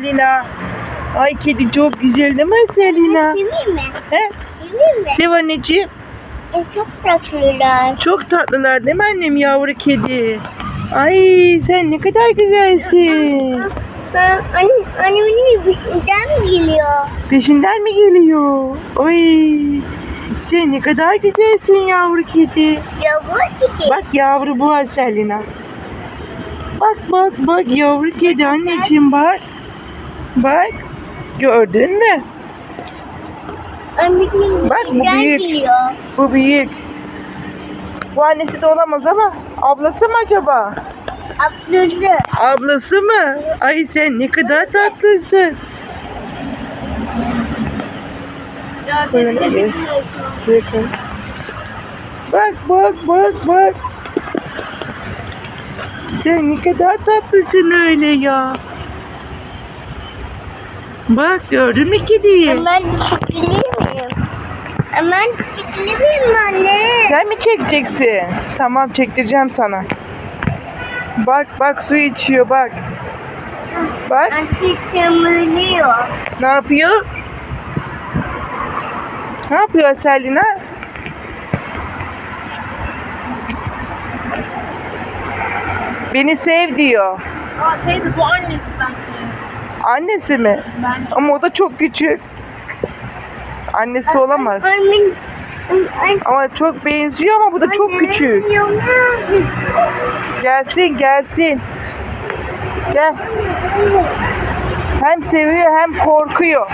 Selina. Ay kedi çok güzel değil mi Selina? Seveyim mi? He? Seveyim mi? Sev anneciğim. E, çok tatlılar. Çok tatlılar değil mi annem yavru kedi? Ay sen ne kadar güzelsin. Ben annem, annemin peşinden mi geliyor? Peşinden mi geliyor? Ay sen ne kadar güzelsin yavru kedi. Ya bu ki. Bak yavru bu Selina. Bak bak bak yavru kedi anneciğim bak. Bak. Gördün mü? Bak, bu büyük. Bu büyük. Bu annesi de olamaz ama ablası mı acaba? Ablası. Ablası mı? Ay sen ne kadar tatlısın. Bak bak bak bak. Sen ne kadar tatlısın öyle ya. Bak gördün mü kediyi? Hemen çekilir miyim? Hemen çekilir miyim anne? Sen mi çekeceksin? Tamam çektireceğim sana. Bak bak su içiyor bak. Bak Nasıl çamurluyor? ne yapıyor? Ne yapıyor Selina? Beni sev diyor. Aa teyze bu annesi sanki. Annesi mi? Bence. Ama o da çok küçük. Annesi olamaz. Ama çok benziyor ama bu da çok küçük. Gelsin gelsin. Gel. Hem seviyor hem korkuyor.